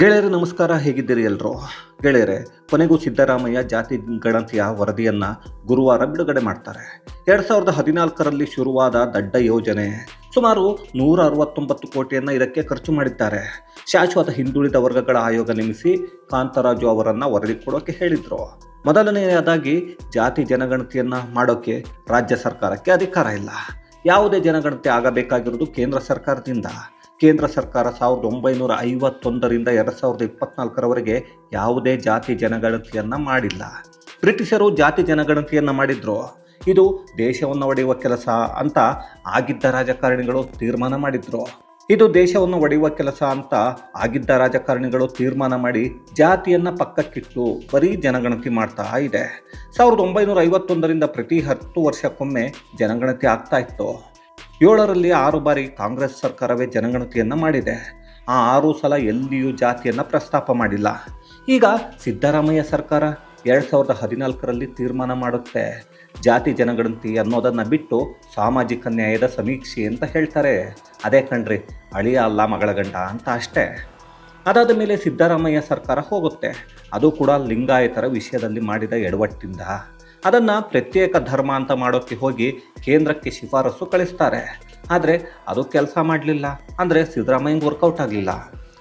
ಗೆಳೆಯರು, ನಮಸ್ಕಾರ. ಹೇಗಿದ್ದೀರಿ ಎಲ್ಲರೂ ಗೆಳೆಯರೆ, ಕೊನೆಗೂ ಸಿದ್ದರಾಮಯ್ಯ ಜಾತಿ ಗಣತಿಯ ವರದಿಯನ್ನು ಗುರುವಾರ ಬಿಡುಗಡೆ ಮಾಡ್ತಾರೆ. ಎರಡು ಸಾವಿರದ ಹದಿನಾಲ್ಕರಲ್ಲಿ ಶುರುವಾದ ದಡ್ಡ ಯೋಜನೆ ಸುಮಾರು ನೂರ ಅರವತ್ತೊಂಬತ್ತು ಕೋಟಿಯನ್ನು ಇದಕ್ಕೆ ಖರ್ಚು ಮಾಡಿದ್ದಾರೆ. ಶಾಶ್ವತ ಹಿಂದುಳಿದ ವರ್ಗಗಳ ಆಯೋಗ ನೇಮಿಸಿ ಕಾಂತರಾಜು ಅವರನ್ನು ವರದಿ ಕೊಡೋಕೆ ಹೇಳಿದರು. ಮೊದಲನೆಯದಾಗಿ ಜಾತಿ ಜನಗಣತಿಯನ್ನು ಮಾಡೋಕ್ಕೆ ರಾಜ್ಯ ಸರ್ಕಾರಕ್ಕೆ ಅಧಿಕಾರ ಇಲ್ಲ. ಯಾವುದೇ ಜನಗಣತಿ ಆಗಬೇಕಾಗಿರೋದು ಕೇಂದ್ರ ಸರ್ಕಾರದಿಂದ. ಕೇಂದ್ರ ಸರ್ಕಾರ ಸಾವಿರದ ಒಂಬೈನೂರ ಐವತ್ತೊಂದರಿಂದ ಎರಡು ಸಾವಿರದ ಇಪ್ಪತ್ನಾಲ್ಕರವರೆಗೆ ಯಾವುದೇ ಜಾತಿ ಜನಗಣತಿಯನ್ನು ಮಾಡಿಲ್ಲ. ಬ್ರಿಟಿಷರು ಜಾತಿ ಜನಗಣತಿಯನ್ನು ಮಾಡಿದ್ರು. ಇದು ದೇಶವನ್ನು ಒಡೆಯುವ ಕೆಲಸ ಅಂತ ಆಗಿದ್ದ ರಾಜಕಾರಣಿಗಳು ತೀರ್ಮಾನ ಮಾಡಿದ್ರು. ಇದು ದೇಶವನ್ನು ಒಡೆಯುವ ಕೆಲಸ ಅಂತ ಆಗಿದ್ದ ರಾಜಕಾರಣಿಗಳು ತೀರ್ಮಾನ ಮಾಡಿ ಜಾತಿಯನ್ನು ಪಕ್ಕಕ್ಕಿಟ್ಟು ಬರೀ ಜನಗಣತಿ ಮಾಡ್ತಾ ಇದೆ. ಸಾವಿರದ ಒಂಬೈನೂರ ಐವತ್ತೊಂದರಿಂದ ಪ್ರತಿ ಹತ್ತು ವರ್ಷಕ್ಕೊಮ್ಮೆ ಜನಗಣತಿ ಆಗ್ತಾ ಇತ್ತು. ಏಳರಲ್ಲಿ ಆರು ಬಾರಿ ಕಾಂಗ್ರೆಸ್ ಸರ್ಕಾರವೇ ಜನಗಣತಿಯನ್ನು ಮಾಡಿದೆ. ಆ ಆರು ಸಲ ಎಲ್ಲಿಯೂ ಜಾತಿಯನ್ನು ಪ್ರಸ್ತಾಪ ಮಾಡಿಲ್ಲ. ಈಗ ಸಿದ್ದರಾಮಯ್ಯ ಸರ್ಕಾರ ಎರಡು ಸಾವಿರದ ಹದಿನಾಲ್ಕರಲ್ಲಿ ತೀರ್ಮಾನ ಮಾಡುತ್ತೆ. ಜಾತಿ ಜನಗಣತಿ ಅನ್ನೋದನ್ನು ಬಿಟ್ಟು ಸಾಮಾಜಿಕ ನ್ಯಾಯದ ಸಮೀಕ್ಷೆ ಅಂತ ಹೇಳ್ತಾರೆ. ಅದೇ ಕಣ್ರಿ, ಅಳಿಯ ಅಲ್ಲ ಮಗಳ ಗಂಡ ಅಂತ ಅಷ್ಟೇ. ಅದಾದ ಮೇಲೆ ಸಿದ್ದರಾಮಯ್ಯ ಸರ್ಕಾರ ಹೋಗುತ್ತೆ. ಅದು ಕೂಡ ಲಿಂಗಾಯತರ ವಿಷಯದಲ್ಲಿ ಮಾಡಿದ ಎಡವಟ್ಟಿಂದ. ಅದನ್ನು ಪ್ರತ್ಯೇಕ ಧರ್ಮ ಅಂತ ಮಾಡೋಕ್ಕೆ ಹೋಗಿ ಕೇಂದ್ರಕ್ಕೆ ಶಿಫಾರಸು ಕಳಿಸ್ತಾರೆ. ಆದರೆ ಅದು ಕೆಲಸ ಮಾಡಲಿಲ್ಲ. ಅಂದರೆ ಸಿದ್ದರಾಮಯ್ಯಂಗೆ ವರ್ಕೌಟ್ ಆಗಲಿಲ್ಲ.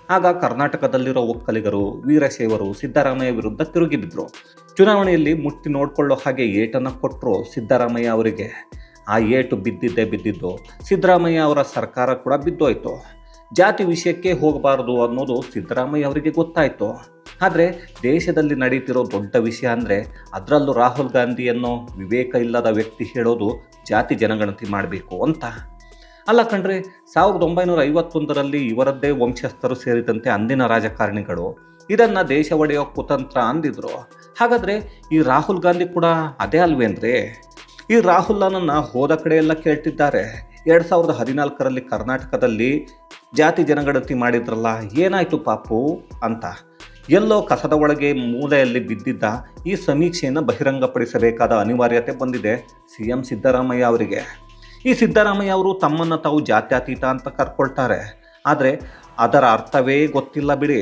ಆಗ ಕರ್ನಾಟಕದಲ್ಲಿರೋ ಒಕ್ಕಲಿಗರು, ವೀರಶೈವರು ಸಿದ್ದರಾಮಯ್ಯ ವಿರುದ್ಧ ತಿರುಗಿ ಬಿದ್ದರು ಚುನಾವಣೆಯಲ್ಲಿ ಮುಟ್ಟಿ ನೋಡಿಕೊಳ್ಳೋ ಹಾಗೆ ಏಟನ್ನು ಕೊಟ್ಟರು ಸಿದ್ದರಾಮಯ್ಯ ಅವರಿಗೆ. ಆ ಏಟು ಬಿದ್ದಿದ್ದೇ ಬಿದ್ದಿದ್ದು ಸಿದ್ದರಾಮಯ್ಯ ಅವರ ಸರ್ಕಾರ ಕೂಡ ಬಿದ್ದೋಯ್ತು. ಜಾತಿ ವಿಷಯಕ್ಕೆ ಹೋಗಬಾರದು ಅನ್ನೋದು ಸಿದ್ದರಾಮಯ್ಯ ಅವರಿಗೆ ಗೊತ್ತಾಯಿತು. ಆದರೆ ದೇಶದಲ್ಲಿ ನಡೀತಿರೋ ದೊಡ್ಡ ವಿಷಯ ಅಂದರೆ ಅದರಲ್ಲೂ ರಾಹುಲ್ ಗಾಂಧಿ ಅನ್ನೋ ವಿವೇಕ ಇಲ್ಲದ ವ್ಯಕ್ತಿ ಹೇಳೋದು ಜಾತಿ ಜನಗಣತಿ ಮಾಡಬೇಕು ಅಂತ. ಅಲ್ಲ ಕಣ್ರಿ, ಸಾವಿರದ ಒಂಬೈನೂರ ಐವತ್ತೊಂದರಲ್ಲಿ ಇವರದ್ದೇ ವಂಶಸ್ಥರು ಸೇರಿದಂತೆ ಅಂದಿನ ರಾಜಕಾರಣಿಗಳು ಇದನ್ನು ದೇಶ ಒಡೆಯೋ ಕುತಂತ್ರ ಅಂದಿದ್ರು. ಹಾಗಾದರೆ ಈ ರಾಹುಲ್ ಗಾಂಧಿ ಕೂಡ ಅದೇ ಅಲ್ವೇನ್ರಿ? ಈ ರಾಹುಲ್ನನ್ನು ಹೋದ ಕಡೆಯೆಲ್ಲ ಕೇಳ್ತಿದ್ದಾರೆ. ಎರಡು ಸಾವಿರದ ಹದಿನಾಲ್ಕರಲ್ಲಿ ಕರ್ನಾಟಕದಲ್ಲಿ ಜಾತಿ ಜನಗಣತಿ ಮಾಡಿದ್ರಲ್ಲ, ಏನಾಯಿತು ಪಾಪು ಅಂತ. ಎಲ್ಲೋ ಕಸದ ಒಳಗೆ ಮೂಲೆಯಲ್ಲಿ ಬಿದ್ದಿದ್ದ ಈ ಸಮೀಕ್ಷೆಯನ್ನು ಬಹಿರಂಗಪಡಿಸಬೇಕಾದ ಅನಿವಾರ್ಯತೆ ಬಂದಿದೆ ಸಿ ಎಂ ಸಿದ್ದರಾಮಯ್ಯ ಅವರಿಗೆ. ಈ ಸಿದ್ದರಾಮಯ್ಯ ಅವರು ತಮ್ಮನ್ನು ತಾವು ಜಾತ್ಯತೀತ ಅಂತ ಕರ್ಕೊಳ್ತಾರೆ. ಆದರೆ ಅದರ ಅರ್ಥವೇ ಗೊತ್ತಿಲ್ಲ ಬಿಡಿ.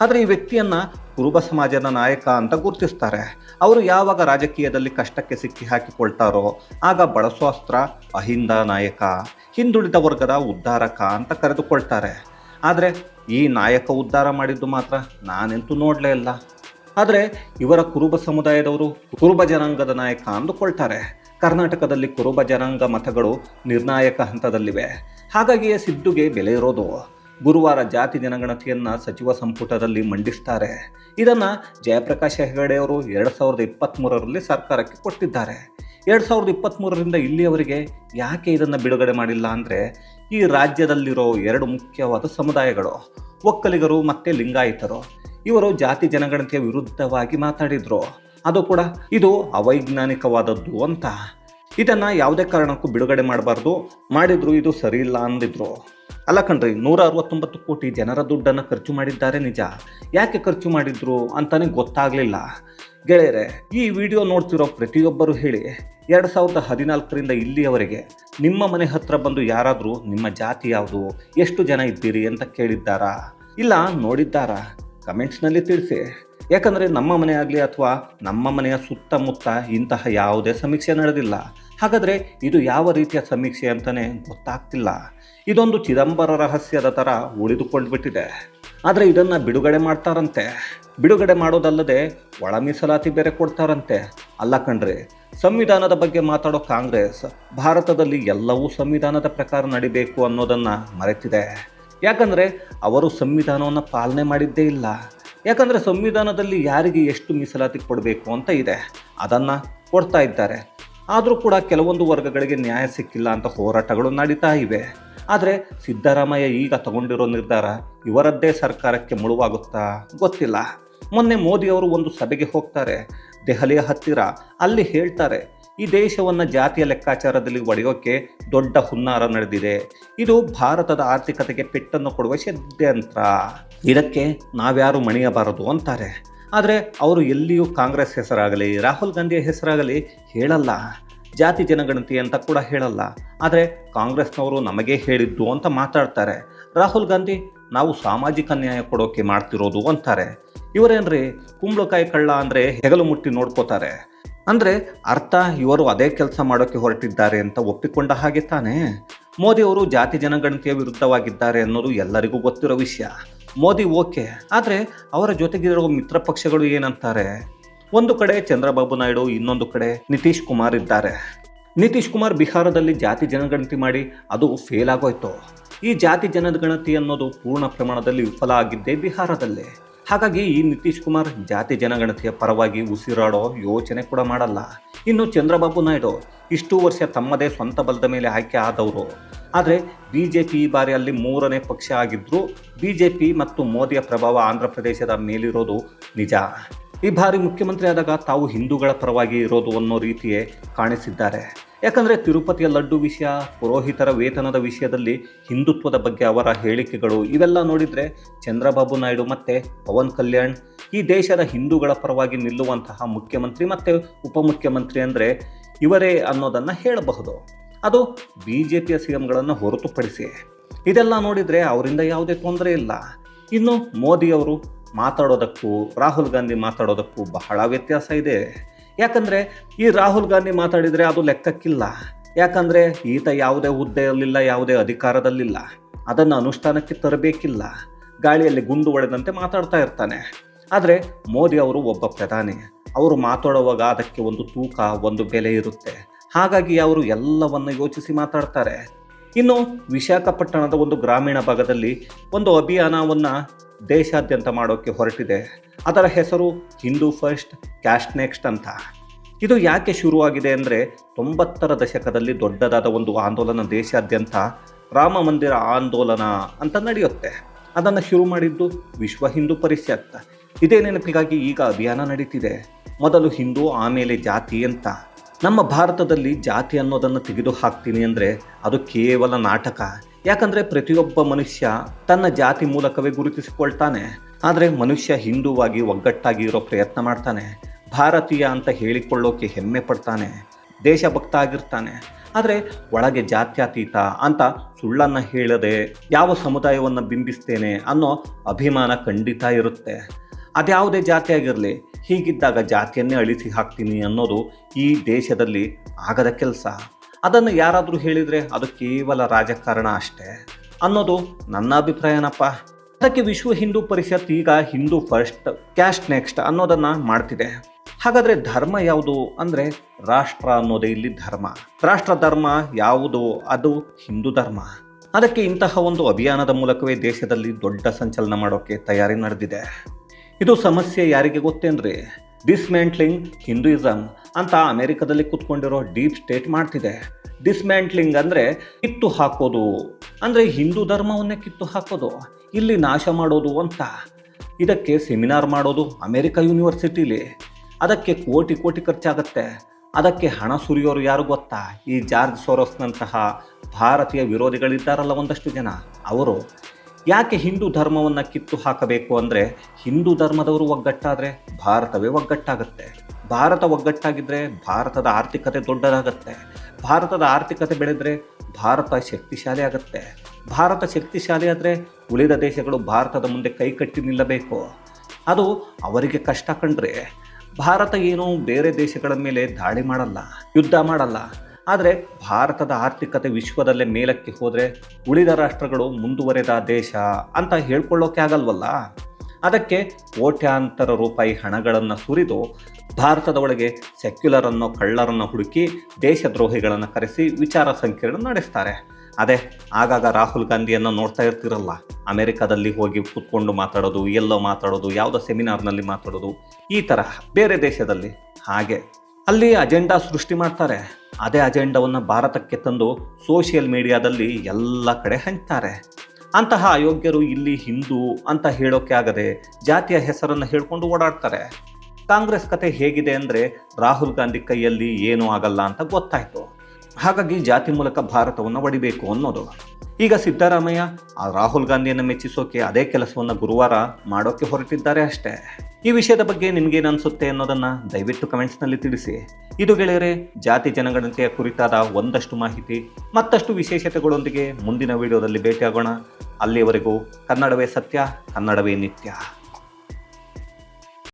ಆದರೆ ಈ ವ್ಯಕ್ತಿಯನ್ನು ಕುರುಬ ಸಮಾಜದ ನಾಯಕ ಅಂತ ಗುರುತಿಸ್ತಾರೆ. ಅವರು ಯಾವಾಗ ರಾಜಕೀಯದಲ್ಲಿ ಕಷ್ಟಕ್ಕೆ ಸಿಕ್ಕಿ ಹಾಕಿಕೊಳ್ತಾರೋ ಆಗ ಬಳಸೋ ಅಸ್ತ್ರ ಅಹಿಂದ ನಾಯಕ, ಹಿಂದುಳಿದ ವರ್ಗದ ಉದ್ಧಾರಕ ಅಂತ ಕರೆದುಕೊಳ್ತಾರೆ. ಆದರೆ ಈ ನಾಯಕ ಉದ್ಧಾರ ಮಾಡಿದ್ದು ಮಾತ್ರ ನಾನೆಂತೂ ನೋಡಲೇ ಇಲ್ಲ. ಆದರೆ ಇವರ ಕುರುಬ ಸಮುದಾಯದವರು ಕುರುಬ ಜನಾಂಗದ ನಾಯಕ ಅಂದುಕೊಳ್ತಾರೆ. ಕರ್ನಾಟಕದಲ್ಲಿ ಕುರುಬ ಜನಾಂಗ ಮತಗಳು ನಿರ್ಣಾಯಕ ಹಂತದಲ್ಲಿವೆ. ಹಾಗಾಗಿಯೇ ಸಿದ್ದುಗೆ ಬೆಲೆ ಇರೋದು. ಗುರುವಾರ ಜಾತಿ ಜನಗಣತಿಯನ್ನು ಸಚಿವ ಸಂಪುಟದಲ್ಲಿ ಮಂಡಿಸ್ತಾರೆ. ಇದನ್ನು ಜಯಪ್ರಕಾಶ್ ಹೆಗಡೆಯವರು ಎರಡು ಸಾವಿರದ ಇಪ್ಪತ್ತ್ಮೂರರಲ್ಲಿ ಸರ್ಕಾರಕ್ಕೆ ಕೊಟ್ಟಿದ್ದಾರೆ. ಎರಡು ಸಾವಿರದ ಇಪ್ಪತ್ತ್ಮೂರರಿಂದ ಇಲ್ಲಿಯವರೆಗೆ ಯಾಕೆ ಇದನ್ನು ಬಿಡುಗಡೆ ಮಾಡಿಲ್ಲ ಅಂದರೆ ಈ ರಾಜ್ಯದಲ್ಲಿರೋ ಎರಡು ಮುಖ್ಯವಾದ ಸಮುದಾಯಗಳು, ಒಕ್ಕಲಿಗರು ಮತ್ತು ಲಿಂಗಾಯಿತರು. ಇವರು ಜಾತಿ ಜನಗಣತಿಯ ವಿರುದ್ಧವಾಗಿ ಮಾತಾಡಿದರು. ಅದು ಕೂಡ ಇದು ಅವೈಜ್ಞಾನಿಕವಾದದ್ದು ಅಂತ. ಇದನ್ನು ಯಾವುದೇ ಕಾರಣಕ್ಕೂ ಬಿಡುಗಡೆ ಮಾಡಬಾರ್ದು. ಮಾಡಿದ್ರು ಇದು ಸರಿ ಇಲ್ಲ ಅಂದಿದ್ರು. ಅಲ್ಲ ಕಣ್ರಿ ನೂರ ಅರವತ್ತೊಂಬತ್ತು ಕೋಟಿ ಜನರ ದುಡ್ಡನ್ನು ಖರ್ಚು ಮಾಡಿದ್ದಾರೆ ನಿಜ. ಯಾಕೆ ಖರ್ಚು ಮಾಡಿದ್ರು ಅಂತಲೇ ಗೊತ್ತಾಗಲಿಲ್ಲ. ಗೆಳೆಯರೆ, ಈ ವಿಡಿಯೋ ನೋಡ್ತಿರೋ ಪ್ರತಿಯೊಬ್ಬರು ಹೇಳಿ, ಎರಡು ಸಾವಿರದ ಹದಿನಾಲ್ಕರಿಂದ ಇಲ್ಲಿಯವರೆಗೆ ನಿಮ್ಮ ಮನೆ ಹತ್ರ ಬಂದು ಯಾರಾದರೂ ನಿಮ್ಮ ಜಾತಿ ಯಾವುದು, ಎಷ್ಟು ಜನ ಇದ್ದೀರಿ ಅಂತ ಕೇಳಿದ್ದಾರಾ? ಇಲ್ಲ, ನೋಡಿದ್ದಾರಾ? ಕಮೆಂಟ್ಸ್ನಲ್ಲಿ ತಿಳಿಸಿ. ಯಾಕಂದರೆ ನಮ್ಮ ಮನೆ ಆಗಲಿ ಅಥವಾ ನಮ್ಮ ಮನೆಯ ಸುತ್ತಮುತ್ತ ಇಂತಹ ಯಾವುದೇ ಸಮೀಕ್ಷೆ ನಡೆದಿಲ್ಲ. ಹಾಗಾದರೆ ಇದು ಯಾವ ರೀತಿಯ ಸಮೀಕ್ಷೆ ಅಂತಲೇ ಗೊತ್ತಾಗ್ತಿಲ್ಲ. ಇದೊಂದು ಚಿದಂಬರ ರಹಸ್ಯದ ಥರ ಉಳಿದುಕೊಂಡು ಬಿಟ್ಟಿದೆ ಆದರೆ ಇದನ್ನು ಬಿಡುಗಡೆ ಮಾಡ್ತಾರಂತೆ. ಬಿಡುಗಡೆ ಮಾಡೋದಲ್ಲದೆ ಒಳ ಮೀಸಲಾತಿ ಬೇರೆ ಕೊಡ್ತಾರಂತೆ. ಅಲ್ಲ ಕಣ್ರಿ, ಸಂವಿಧಾನದ ಬಗ್ಗೆ ಮಾತಾಡೋ ಕಾಂಗ್ರೆಸ್ ಭಾರತದಲ್ಲಿ ಎಲ್ಲವೂ ಸಂವಿಧಾನದ ಪ್ರಕಾರ ನಡಿಬೇಕು ಅನ್ನೋದನ್ನು ಮರೆತಿದೆ. ಯಾಕಂದರೆ ಅವರು ಸಂವಿಧಾನವನ್ನು ಪಾಲನೆ ಮಾಡಿದ್ದೇ ಇಲ್ಲ. ಯಾಕಂದರೆ ಸಂವಿಧಾನದಲ್ಲಿ ಯಾರಿಗೆ ಎಷ್ಟು ಮೀಸಲಾತಿ ಕೊಡಬೇಕು ಅಂತ ಇದೆ. ಅದನ್ನು ಕೊಡ್ತಾ ಇದ್ದಾರೆ. ಆದರೂ ಕೂಡ ಕೆಲವೊಂದು ವರ್ಗಗಳಿಗೆ ನ್ಯಾಯ ಸಿಕ್ಕಿಲ್ಲ ಅಂತ ಹೋರಾಟಗಳು ನಡೀತಾ ಇವೆ. ಆದರೆ ಸಿದ್ದರಾಮಯ್ಯ ಈಗ ತಗೊಂಡಿರೋ ನಿರ್ಧಾರ ಇವರದ್ದೇ ಸರ್ಕಾರಕ್ಕೆ ಮುಳುವಾಗುತ್ತಾ ಗೊತ್ತಿಲ್ಲ. ಮೊನ್ನೆ ಮೋದಿಯವರು ಒಂದು ಸಭೆಗೆ ಹೋಗ್ತಾರೆ. ದೆಹಲಿಯ ಹತ್ತಿರ ಅಲ್ಲಿ ಹೇಳ್ತಾರೆ, ಈ ದೇಶವನ್ನು ಜಾತಿಯ ಲೆಕ್ಕಾಚಾರದಲ್ಲಿ ಒಡೆಯೋಕೆ ದೊಡ್ಡ ಹುನ್ನಾರ ನಡೆದಿದೆ. ಇದು ಭಾರತದ ಆರ್ಥಿಕತೆಗೆ ಪೆಟ್ಟನ್ನು ಕೊಡುವ ಷಡ್ಯಂತ್ರ. ಇದಕ್ಕೆ ನಾವ್ಯಾರು ಮಣಿಯಬಾರದು ಅಂತಾರೆ. ಆದರೆ ಅವರು ಎಲ್ಲಿಯೂ ಕಾಂಗ್ರೆಸ್ ಹೆಸರಾಗಲಿ, ರಾಹುಲ್ ಗಾಂಧಿಯ ಹೆಸರಾಗಲಿ ಹೇಳಲ್ಲ. ಜಾತಿ ಜನಗಣತಿ ಅಂತ ಕೂಡ ಹೇಳಲ್ಲ. ಆದರೆ ಕಾಂಗ್ರೆಸ್ನವರು ನಮಗೆ ಹೇಳಿದ್ದು ಅಂತ ಮಾತಾಡ್ತಾರೆ. ರಾಹುಲ್ ಗಾಂಧಿ, ನಾವು ಸಾಮಾಜಿಕ ನ್ಯಾಯ ಕೊಡೋಕೆ ಮಾಡ್ತಿರೋದು ಅಂತಾರೆ. ಇವರೇನ್ರಿ? ಕುಂಬಳಕಾಯಿ ಕಳ್ಳ ಅಂದರೆ ಹೆಗಲು ಮುಟ್ಟಿ ನೋಡ್ಕೋತಾರೆ. ಅಂದರೆ ಅರ್ಥ, ಇವರು ಅದೇ ಕೆಲಸ ಮಾಡೋಕ್ಕೆ ಹೊರಟಿದ್ದಾರೆ ಅಂತ ಒಪ್ಪಿಕೊಂಡ ಹಾಗೆ ತಾನೇ? ಮೋದಿ ಅವರು ಜಾತಿ ಜನಗಣತಿಯ ವಿರುದ್ಧವಾಗಿದ್ದಾರೆ ಅನ್ನೋದು ಎಲ್ಲರಿಗೂ ಗೊತ್ತಿರೋ ವಿಷಯ. ಮೋದಿ ಓಕೆ, ಆದರೆ ಅವರ ಜೊತೆಗಿರೋ ಮಿತ್ರ ಪಕ್ಷಗಳು ಏನಂತಾರೆ? ಒಂದು ಕಡೆ ಚಂದ್ರಬಾಬು ನಾಯ್ಡು, ಇನ್ನೊಂದು ಕಡೆ ನಿತೀಶ್ ಕುಮಾರ್ ಇದ್ದಾರೆ. ನಿತೀಶ್ ಕುಮಾರ್ ಬಿಹಾರದಲ್ಲಿ ಜಾತಿ ಜನಗಣತಿ ಮಾಡಿ ಅದು ಫೇಲ್ ಆಗೋಯ್ತು. ಈ ಜಾತಿ ಜನಗಣತಿ ಅನ್ನೋದು ಪೂರ್ಣ ಪ್ರಮಾಣದಲ್ಲಿ ವಿಫಲ ಆಗಿದ್ದೇ ಬಿಹಾರದಲ್ಲಿ. ಹಾಗಾಗಿ ಈ ನಿತೀಶ್ ಕುಮಾರ್ ಜಾತಿ ಜನಗಣತಿಯ ಪರವಾಗಿ ಉಸಿರಾಡೋ ಯೋಚನೆ ಕೂಡ ಮಾಡಲ್ಲ. ಇನ್ನು ಚಂದ್ರಬಾಬು ನಾಯ್ಡು ಇಷ್ಟು ವರ್ಷ ತಮ್ಮದೇ ಸ್ವಂತ ಬಲದ ಮೇಲೆ ಆಯ್ಕೆ ಆದವರು. ಆದರೆ ಬಿ ಜೆ ಪಿ ಈ ಬಾರಿ ಅಲ್ಲಿ ಮೂರನೇ ಪಕ್ಷ ಆಗಿದ್ದರೂ ಬಿ ಜೆ ಪಿ ಮತ್ತು ಮೋದಿಯ ಪ್ರಭಾವ ಆಂಧ್ರ ಪ್ರದೇಶದ ಮೇಲಿರೋದು ನಿಜ. ಈ ಬಾರಿ ಮುಖ್ಯಮಂತ್ರಿ ಆದಾಗ ತಾವು ಹಿಂದೂಗಳ ಪರವಾಗಿ ಇರೋದು ಅನ್ನೋ ರೀತಿಯೇ ಕಾಣಿಸಿದ್ದಾರೆ. ಯಾಕಂದರೆ ತಿರುಪತಿಯ ಲಡ್ಡು ವಿಷಯ, ಪುರೋಹಿತರ ವೇತನದ ವಿಷಯದಲ್ಲಿ ಹಿಂದುತ್ವದ ಬಗ್ಗೆ ಅವರ ಹೇಳಿಕೆಗಳು ಇವೆಲ್ಲ ನೋಡಿದರೆ ಚಂದ್ರಬಾಬು ನಾಯ್ಡು ಮತ್ತು ಪವನ್ ಕಲ್ಯಾಣ್ ಈ ದೇಶದ ಹಿಂದೂಗಳ ಪರವಾಗಿ ನಿಲ್ಲುವಂತಹ ಮುಖ್ಯಮಂತ್ರಿ ಮತ್ತು ಉಪಮುಖ್ಯಮಂತ್ರಿ ಅಂದರೆ ಇವರೇ ಅನ್ನೋದನ್ನು ಹೇಳಬಹುದು. ಅದು ಬಿ ಜೆ ಪಿಯ ಸಿ ಎಂಗಳನ್ನು ಹೊರತುಪಡಿಸಿ. ಇದೆಲ್ಲ ನೋಡಿದರೆ ಅವರಿಂದ ಯಾವುದೇ ತೊಂದರೆ ಇಲ್ಲ. ಇನ್ನು ಮೋದಿಯವರು ಮಾತಾಡೋದಕ್ಕೂ ರಾಹುಲ್ ಗಾಂಧಿ ಮಾತಾಡೋದಕ್ಕೂ ಬಹಳ ವ್ಯತ್ಯಾಸ ಇದೆ. ಯಾಕಂದರೆ ಈ ರಾಹುಲ್ ಗಾಂಧಿ ಮಾತಾಡಿದರೆ ಅದು ಲೆಕ್ಕಕ್ಕಿಲ್ಲ. ಯಾಕಂದರೆ ಈತ ಯಾವುದೇ ಹುದ್ದೆಯಲ್ಲಿಲ್ಲ, ಯಾವುದೇ ಅಧಿಕಾರದಲ್ಲಿಲ್ಲ. ಅದನ್ನು ಅನುಷ್ಠಾನಕ್ಕೆ ತರಬೇಕಿಲ್ಲ. ಗಾಳಿಯಲ್ಲಿ ಗುಂಡು ಒಡೆದಂತೆ ಮಾತಾಡ್ತಾ ಇರ್ತಾನೆ. ಆದರೆ ಮೋದಿ ಅವರು ಒಬ್ಬ ಪ್ರಧಾನಿ. ಅವರು ಮಾತಾಡುವಾಗ ಅದಕ್ಕೆ ಒಂದು ತೂಕ, ಒಂದು ಬೆಲೆ ಇರುತ್ತೆ. ಹಾಗಾಗಿ ಅವರು ಎಲ್ಲವನ್ನು ಯೋಚಿಸಿ ಮಾತಾಡ್ತಾರೆ. ಇನ್ನು ವಿಶಾಖಪಟ್ಟಣದ ಒಂದು ಗ್ರಾಮೀಣ ಭಾಗದಲ್ಲಿ ಒಂದು ಅಭಿಯಾನವನ್ನು ದೇಶಾದ್ಯಂತ ಮಾಡೋಕ್ಕೆ ಹೊರಟಿದೆ. ಅದರ ಹೆಸರು ಹಿಂದೂ ಫಸ್ಟ್, ಕ್ಯಾಸ್ಟ್ ನೆಕ್ಸ್ಟ್ ಅಂತ. ಇದು ಯಾಕೆ ಶುರುವಾಗಿದೆ ಅಂದರೆ ತೊಂಬತ್ತರ ದಶಕದಲ್ಲಿ ದೊಡ್ಡದಾದ ಒಂದು ಆಂದೋಲನ ದೇಶಾದ್ಯಂತ ರಾಮ ಮಂದಿರ ಆಂದೋಲನ ಅಂತ ನಡೆಯುತ್ತೆ. ಅದನ್ನು ಶುರು ಮಾಡಿದ್ದು ವಿಶ್ವ ಹಿಂದೂ ಪರಿಷತ್. ಇದೇ ನೆನಪಿಗಾಗಿ ಈಗ ಅಭಿಯಾನ ನಡೀತಿದೆ. ಮೊದಲು ಹಿಂದೂ, ಆಮೇಲೆ ಜಾತಿ ಅಂತ. ನಮ್ಮ ಭಾರತದಲ್ಲಿ ಜಾತಿ ಅನ್ನೋದನ್ನು ತೆಗೆದು ಹಾಕ್ತೀನಿ ಅಂದರೆ ಅದು ಕೇವಲ ನಾಟಕ. ಯಾಕಂದರೆ ಪ್ರತಿಯೊಬ್ಬ ಮನುಷ್ಯ ತನ್ನ ಜಾತಿ ಮೂಲಕವೇ ಗುರುತಿಸಿಕೊಳ್ತಾನೆ. ಆದರೆ ಮನುಷ್ಯ ಹಿಂದೂವಾಗಿ ಒಗ್ಗಟ್ಟಾಗಿ ಇರೋ ಪ್ರಯತ್ನ ಮಾಡ್ತಾನೆ. ಭಾರತೀಯ ಅಂತ ಹೇಳಿಕೊಳ್ಳೋಕೆ ಹೆಮ್ಮೆ ಪಡ್ತಾನೆ. ದೇಶಭಕ್ತ ಆಗಿರ್ತಾನೆ. ಆದರೆ ಒಳಗೆ ಜಾತ್ಯಾತೀತ ಅಂತ ಸುಳ್ಳನ್ನು ಹೇಳದೆ ಯಾವ ಸಮುದಾಯವನ್ನು ಬಿಂಬಿಸ್ತೇನೆ ಅನ್ನೋ ಅಭಿಮಾನ ಖಂಡಿತ ಇರುತ್ತೆ. ಅದ್ಯಾವುದೇ ಜಾತಿ ಆಗಿರಲಿ, ಹೀಗಿದ್ದಾಗ ಜಾತಿಯನ್ನೇ ಅಳಿಸಿ ಹಾಕ್ತೀನಿ ಅನ್ನೋದು ಈ ದೇಶದಲ್ಲಿ ಆಗದ ಕೆಲಸ. ಅದನ್ನು ಯಾರಾದರೂ ಹೇಳಿದರೆ ಅದು ಕೇವಲ ರಾಜಕಾರಣ ಅಷ್ಟೇ ಅನ್ನೋದು ನನ್ನ ಅಭಿಪ್ರಾಯನಪ್ಪ. ಅದಕ್ಕೆ ವಿಶ್ವ ಹಿಂದೂ ಪರಿಷತ್ ಈಗ ಹಿಂದೂ ಫಸ್ಟ್ ಕ್ಯಾಸ್ಟ್ ನೆಕ್ಸ್ಟ್ ಅನ್ನೋದನ್ನು ಮಾಡ್ತಿದೆ. ಹಾಗಾದರೆ ಧರ್ಮ ಯಾವುದು ಅಂದರೆ ರಾಷ್ಟ್ರ ಅನ್ನೋದೇ ಇಲ್ಲಿ ಧರ್ಮ. ರಾಷ್ಟ್ರ ಧರ್ಮ ಯಾವುದು ಅದು ಹಿಂದೂ ಧರ್ಮ. ಅದಕ್ಕೆ ಇಂತಹ ಒಂದು ಅಭಿಯಾನದ ಮೂಲಕವೇ ದೇಶದಲ್ಲಿ ದೊಡ್ಡ ಸಂಚಲನ ಮಾಡೋಕ್ಕೆ ತಯಾರಿ ನಡೆದಿದೆ. ಇದು ಸಮಸ್ಯೆ ಯಾರಿಗೆ ಗೊತ್ತೇನ್ರಿ? ಡಿಸ್ಮ್ಯಾಂಟ್ಲಿಂಗ್ ಹಿಂದೂಯಿಸಮ್ ಅಂತ ಅಮೆರಿಕದಲ್ಲಿ ಕೂತ್ಕೊಂಡಿರೋ ಡೀಪ್ ಸ್ಟೇಟ್ ಮಾಡ್ತಿದೆ. ಡಿಸ್ಮ್ಯಾಂಟ್ಲಿಂಗ್ ಅಂದರೆ ಕಿತ್ತು ಹಾಕೋದು. ಅಂದರೆ ಹಿಂದೂ ಧರ್ಮವನ್ನೇ ಕಿತ್ತು ಹಾಕೋದು. ಇಲ್ಲಿ ನಾಶ ಮಾಡೋದು ಅಂತ. ಇದಕ್ಕೆ ಸೆಮಿನಾರ್ ಮಾಡೋದು ಅಮೆರಿಕ ಯೂನಿವರ್ಸಿಟಿಲಿ. ಅದಕ್ಕೆ ಕೋಟಿ ಕೋಟಿ ಖರ್ಚಾಗತ್ತೆ. ಅದಕ್ಕೆ ಹಣ ಸುರಿಯೋರು ಯಾರು ಗೊತ್ತಾ? ಈ ಜಾರ್ಜ್ ಸೋರೋಸ್ನಂತಹ ಭಾರತೀಯ ವಿರೋಧಿಗಳಿದ್ದಾರಲ್ಲ ಒಂದಷ್ಟು ಜನ. ಅವರು ಯಾಕೆ ಹಿಂದೂ ಧರ್ಮವನ್ನು ಕಿತ್ತು ಹಾಕಬೇಕು ಅಂದರೆ ಹಿಂದೂ ಧರ್ಮದವರು ಒಗ್ಗಟ್ಟಾದರೆ ಭಾರತವೇ ಒಗ್ಗಟ್ಟಾಗುತ್ತೆ. ಭಾರತ ಒಗ್ಗಟ್ಟಾಗಿದ್ದರೆ ಭಾರತದ ಆರ್ಥಿಕತೆ ದೊಡ್ಡದಾಗತ್ತೆ. ಭಾರತದ ಆರ್ಥಿಕತೆ ಬೆಳೆದರೆ ಭಾರತ ಶಕ್ತಿಶಾಲಿ ಆಗುತ್ತೆ. ಭಾರತ ಶಕ್ತಿಶಾಲಿ ಆದರೆ ಉಳಿದ ದೇಶಗಳು ಭಾರತದ ಮುಂದೆ ಕೈಕಟ್ಟಿ ನಿಲ್ಲಬೇಕು. ಅದು ಅವರಿಗೆ ಕಷ್ಟ ಕಂಡ್ರೆ ಭಾರತ ಏನು ಬೇರೆ ದೇಶಗಳ ಮೇಲೆ ದಾಳಿ ಮಾಡಲ್ಲ, ಯುದ್ಧ ಮಾಡಲ್ಲ. ಆದರೆ ಭಾರತದ ಆರ್ಥಿಕತೆ ವಿಶ್ವದಲ್ಲೇ ಮೇಲಕ್ಕೆ ಹೋದರೆ ಉಳಿದ ರಾಷ್ಟ್ರಗಳು ಮುಂದುವರೆದ ದೇಶ ಅಂತ ಹೇಳ್ಕೊಳ್ಳೋಕೆ ಆಗಲ್ವಲ್ಲ? ಅದಕ್ಕೆ ಕೋಟ್ಯಾಂತರ ರೂಪಾಯಿ ಹಣಗಳನ್ನು ಸುರಿದು ಭಾರತದ ಒಳಗೆ ಸೆಕ್ಯುಲರ್ ಅನ್ನೋ ಕಳ್ಳರನ್ನು ಹುಡುಕಿ ದೇಶದ್ರೋಹಿಗಳನ್ನು ಕರೆಸಿ ವಿಚಾರ ಸಂಕಿರಣ ನಡೆಸ್ತಾರೆ. ಅದೇ ಆಗಾಗ ರಾಹುಲ್ ಗಾಂಧಿಯನ್ನು ನೋಡ್ತಾ ಇರ್ತಿರಲ್ಲ? ಅಮೆರಿಕದಲ್ಲಿ ಹೋಗಿ ಕೂತ್ಕೊಂಡು ಮಾತಾಡೋದು, ಎಲ್ಲೋ ಮಾತಾಡೋದು, ಯಾವುದೋ ಸೆಮಿನಾರ್ನಲ್ಲಿ ಮಾತಾಡೋದು, ಈ ತರಹ ಬೇರೆ ದೇಶದಲ್ಲಿ ಹಾಗೆ. ಅಲ್ಲಿ ಅಜೆಂಡಾ ಸೃಷ್ಟಿ ಮಾಡ್ತಾರೆ. ಅದೇ ಅಜೆಂಡಾವನ್ನು ಭಾರತಕ್ಕೆ ತಂದು ಸೋಷಿಯಲ್ ಮೀಡಿಯಾದಲ್ಲಿ ಎಲ್ಲ ಕಡೆ ಹಂಚ್ತಾರೆ. ಅಂತಹ ಅಯೋಗ್ಯರು ಇಲ್ಲಿ ಹಿಂದೂ ಅಂತ ಹೇಳೋಕೆ ಆಗದೆ ಜಾತಿಯ ಹೆಸರನ್ನು ಹೇಳ್ಕೊಂಡು ಓಡಾಡ್ತಾರೆ. ಕಾಂಗ್ರೆಸ್ ಕತೆ ಹೇಗಿದೆ ಅಂದರೆ ರಾಹುಲ್ ಗಾಂಧಿ ಕೈಯಲ್ಲಿ ಏನೂ ಆಗಲ್ಲ ಅಂತ ಗೊತ್ತಾಯಿತು. ಹಾಗಾಗಿ ಜಾತಿ ಮೂಲಕ ಭಾರತವನ್ನು ಒಡಿಬೇಕು ಅನ್ನೋದು. ಈಗ ಸಿದ್ದರಾಮಯ್ಯ, ಆ ರಾಹುಲ್ ಗಾಂಧಿಯನ್ನು ಮೆಚ್ಚಿಸೋಕೆ ಅದೇ ಕೆಲಸವನ್ನು ಗುರುವಾರ ಮಾಡೋಕೆ ಹೊರಟಿದ್ದಾರೆ ಅಷ್ಟೇ. ಈ ವಿಷಯದ ಬಗ್ಗೆ ನಿಮ್ಗೇನು ಅನಿಸುತ್ತೆ ಅನ್ನೋದನ್ನು ದಯವಿಟ್ಟು ಕಮೆಂಟ್ಸ್ನಲ್ಲಿ ತಿಳಿಸಿ. ಇದು ಗೆಳೆಯರೆ, ಜಾತಿ ಜನಗಣತಿಯ ಕುರಿತಾದ ಒಂದಷ್ಟು ಮಾಹಿತಿ, ಮತ್ತಷ್ಟು ವಿಶೇಷತೆಗಳೊಂದಿಗೆ ಮುಂದಿನ ವಿಡಿಯೋದಲ್ಲಿ ಭೇಟಿಯಾಗೋಣ. ಅಲ್ಲಿಯವರೆಗೂ ಕನ್ನಡವೇ ಸತ್ಯ, ಕನ್ನಡವೇ ನಿತ್ಯ.